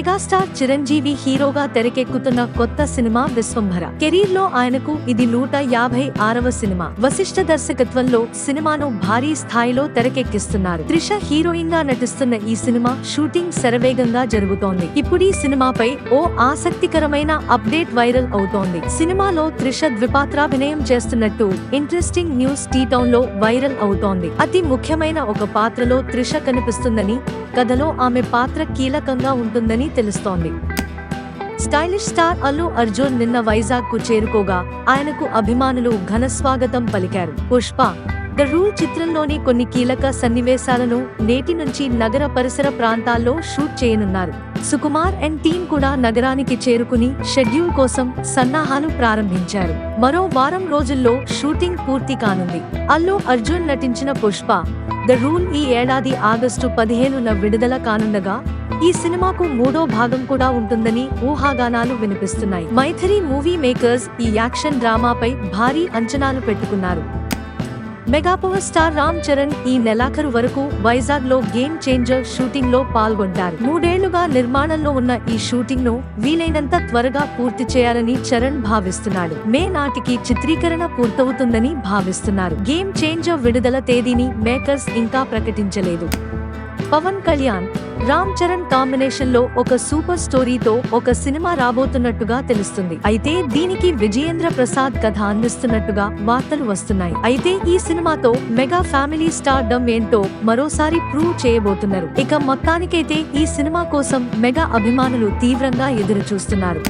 Megastar Chiranjeevi హీరోగా తెరకెక్కుతున్న కొత్త సినిమా విశ్వంభర. కెరీర్లో ఆయనకు ఇది నూట యాభై ఆరవ సినిమా. వశిష్ఠ దర్శకత్వంలో సినిమాను భారీ స్థాయిలో తెరకెక్కిస్తున్నారు. త్రిష హీరోయిన్గా నటిస్తున్న ఈ సినిమా షూటింగ్ శరవేగంగా జరుగుతోంది. ఇప్పుడు ఈ సినిమాపై ఓ ఆసక్తికరమైన అప్డేట్ వైరల్ అవుతోంది. సినిమాలో త్రిష ద్విపాత్రాభినయం చేస్తున్నట్టు ఇంట్రెస్టింగ్ న్యూస్ టీ టౌన్లో వైరల్ అవుతోంది. అతి ముఖ్యమైన ఒక పాత్రలో త్రిష కనిపిస్తుందని కథలో ఆమె పాత్ర కీలకంగా ఉంటుందని తెలుస్తోంది. స్టైలిష్ స్టార్ అల్లు అర్జున్ నిన్న వైజాగ్కు చేరుకోగా ఆయనకు అభిమానులు ఘన స్వాగతం పలికారు. పుష్ప ద రూల్ చిత్రంలోని కొన్ని కీలక సన్నివేశాలను నేటి నుంచి నగర పరిసర ప్రాంతాల్లో షూట్ చేయనున్నారు. సుకుమార్ అండ్ టీం కూడా నగరానికి చేరుకుని షెడ్యూల్ కోసం సన్నాహాలు ప్రారంభించారు. మరో వారం రోజుల్లో షూటింగ్ పూర్తి కానుంది. అల్లు అర్జున్ నటించిన పుష్ప ద రూల్ ఈ ఏడాది ఆగస్టు పదిహేనున విడుదల కానుండగా ఈ సినిమాకు మూడో భాగం కూడా ఉంటుందని ఊహాగానాలు వినిపిస్తున్నాయి. మైథిలి మూవీ మేకర్స్ ఈ యాక్షన్ డ్రామాపై భారీ అంచనాలు పెట్టుకున్నారు. Mega power star Ram Charan ఈ నెలాఖరు వరకు వైజాగ్లో గేమ్ చేంజర్ షూటింగ్లో పాల్గొంటారు. మూడేళ్ళుగా నిర్మాణంలో ఉన్న ఈ షూటింగ్ను వీలైనంత త్వరగా పూర్తి చేయాలని చరణ్ భావిస్తున్నాడు. మే నాటికి చిత్రీకరణ పూర్తవుతుందని భావిస్తున్నారు. గేమ్ చేంజర్ విడుదల తేదీని మేకర్స్ ఇంకా ప్రకటించలేదు. పవన్ కళ్యాణ్ రామ్ చరణ్ కాంబినేషన్లో ఒక సూపర్ స్టోరీతో ఒక సినిమా రాబోతున్నట్టుగా తెలుస్తుంది. అయితే దీనికి విజయేంద్ర ప్రసాద్ కథ అందిస్తున్నట్టుగా వార్తలు వస్తున్నాయి. అయితే ఈ సినిమాతో మెగా ఫ్యామిలీ స్టార్ డమ్ ఏంటో మరోసారి ప్రూవ్ చేయబోతున్నారు. ఇక మొత్తానికైతే ఈ సినిమా కోసం మెగా అభిమానులు తీవ్రంగా ఎదురు చూస్తున్నారు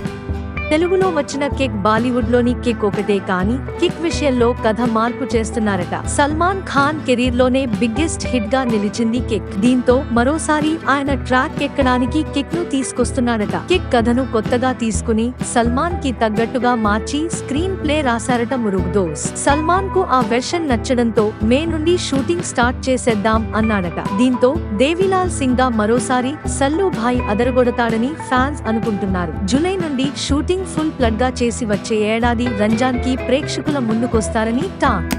తెలుగులో వచ్చిన కిక్ బాలీవుడ్లోని కిక్ ఒకటే కానీ కిక్ విషయంలో కథ మార్పు చేస్తున్నారట. సల్మాన్ ఖాన్ కెరీర్లోనే బిగ్గెస్ట్ హిట్గా నిలిచింది కిక్. దీంతో మరోసారి ఆయన ట్రాక్ ఎక్కడానికి కిక్ను తీసుకొస్తున్నాడట. కిక్ కథను కొత్తగా తీసుకుని సల్మాన్కి తగ్గట్టుగా మార్చి స్క్రీన్ ప్లే రాశారట మురుగ్దోస్ సల్మాన్కు ఆ వెర్షన్ నచ్చడంతో మే నుండి షూటింగ్ స్టార్ట్ చేసేద్దాం అన్నాడట. దీంతో దేవిలాల్ సింగ్గా మరోసారి సల్లు భాయ్ అదరగొడతాడని ఫ్యాన్స్ అనుకుంటున్నారు. జూలై నుండి షూటింగ్ ఫుల్ ప్లడ్గా చేసి వచ్చే ఏడాది రంజాన్కి ప్రేక్షకుల ముందుకొస్తారని టాక్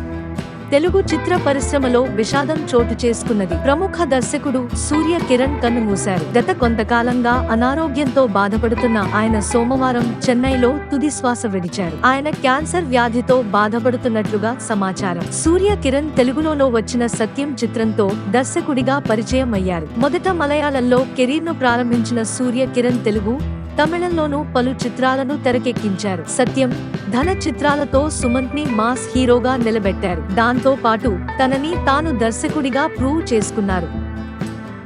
తెలుగు చిత్ర పరిశ్రమలో విషాదం చోటు చేసుకున్నది. ప్రముఖ దర్శకుడు సూర్య కిరణ్ కన్నుమూశారు. గత కొంతకాలంగా అనారోగ్యంతో బాధపడుతున్న ఆయన సోమవారం చెన్నైలో తుది శ్వాస విడిచారు. ఆయన క్యాన్సర్ వ్యాధితో బాధపడుతున్నట్లుగా సమాచారం. సూర్య కిరణ్ తెలుగులో వచ్చిన సత్యం చిత్రంతో దర్శకుడిగా పరిచయం అయ్యారు మొదట మలయాళంలో కెరీర్ను ప్రారంభించిన సూర్య కిరణ్ తెలుగు తమిళంలోనూ పలు చిత్రాలను తెరకెక్కించారు. సత్యం ధన చిత్రాలతో సుమంత్ని మాస్ హీరోగా నిలబెట్టారు. దాంతో పాటు తనని తాను దర్శకుడిగా ప్రూవ్ చేసుకున్నారు.